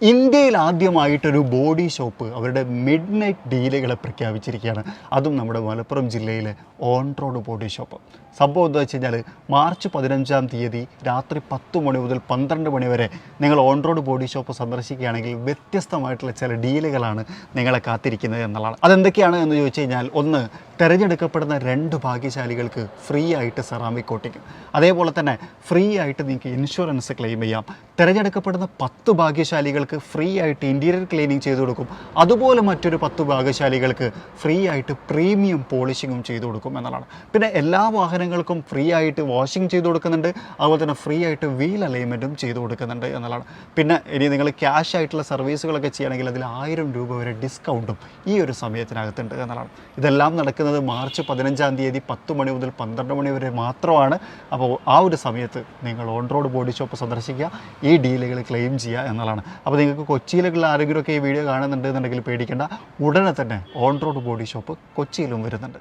ഇന്ത്യയിൽ ആദ്യമായിട്ടൊരു body shop അവരുടെ മിഡ് നൈറ്റ് ഡീലുകളെ പ്രഖ്യാപിച്ചിരിക്കുകയാണ്. അതും നമ്മുടെ മലപ്പുറം ജില്ലയിലെ ഓൺ റോഡ് ബോഡി ഷോപ്പ്. സംഭവം എന്താ വെച്ച് കഴിഞ്ഞാൽ മാർച്ച് പതിനഞ്ചാം തീയതി രാത്രി പത്ത് മണി മുതൽ പന്ത്രണ്ട് മണി വരെ നിങ്ങൾ ഓൺ റോഡ് ബോഡി ഷോപ്പ് സന്ദർശിക്കുകയാണെങ്കിൽ വ്യത്യസ്തമായിട്ടുള്ള ചില ഡീലുകളാണ് നിങ്ങളെ കാത്തിരിക്കുന്നത് എന്നുള്ളതാണ്. അതെന്തൊക്കെയാണ് എന്ന് ചോദിച്ചു കഴിഞ്ഞാൽ ഒന്ന് തിരഞ്ഞെടുക്കപ്പെടുന്ന രണ്ട് ഭാഗ്യശാലികൾക്ക് ഫ്രീ ആയിട്ട് സെറാമിക് കോട്ടിങ് അതേപോലെ തന്നെ ഫ്രീ ആയിട്ട് നിങ്ങൾക്ക് ഇൻഷുറൻസ് ക്ലെയിം ചെയ്യാം. തിരഞ്ഞെടുക്കപ്പെടുന്ന പത്ത് ഭാഗ്യശാലികൾക്ക് ഫ്രീ ആയിട്ട് ഇന്റീരിയർ ക്ലീനിങ് ചെയ്തു കൊടുക്കും. അതുപോലെ മറ്റൊരു പത്ത് ഭാഗ്യശാലികൾക്ക് ഫ്രീ ആയിട്ട് പ്രീമിയം പോളിഷിങ്ങും ചെയ്തു കൊടുക്കും എന്നുള്ളതാണ്. പിന്നെ എല്ലാ വാഹനങ്ങൾക്കും ഫ്രീ ആയിട്ട് വാഷിംഗ് ചെയ്തു കൊടുക്കുന്നുണ്ട്. അതുപോലെ തന്നെ ഫ്രീ ആയിട്ട് വീൽ അലൈൻമെന്റും ചെയ്തു കൊടുക്കുന്നുണ്ട് എന്നുള്ളതാണ്. പിന്നെ ഇനി നിങ്ങൾ ക്യാഷ് ആയിട്ടുള്ള സർവീസുകളൊക്കെ ചെയ്യണമെങ്കിൽ അതിൽ ആയിരം രൂപ വരെ ഡിസ്കൗണ്ടും ഈ ഒരു സമയത്തിനകത്തുണ്ട് എന്നുള്ളതാണ്. ഇതെല്ലാം നടക്കുന്നത് മാർച്ച് പതിനഞ്ചാം തീയതി പത്ത് മണി മുതൽ പന്ത്രണ്ട് മണി വരെ മാത്രമാണ്. അപ്പോൾ ആ ഒരു സമയത്ത് നിങ്ങൾ ഓൺ റോഡ് ബോഡി ഷോപ്പ് സന്ദർശിക്കുക. ഈ ഡീലുകൾ ക്ലെയിം ചെയ്യുക എന്നുള്ളതാണ്. അപ്പോൾ നിങ്ങൾക്ക് കൊച്ചിയിലേക്കുള്ള ആരെങ്കിലുമൊക്കെ ഈ വീഡിയോ കാണുന്നുണ്ട് എന്നുണ്ടെങ്കിൽ പേടിക്കേണ്ട. ഉടനെ തന്നെ ഓൺ റോഡ് ബോഡി ഷോപ്പ് കൊച്ചിയിലും വരുന്നുണ്ട്.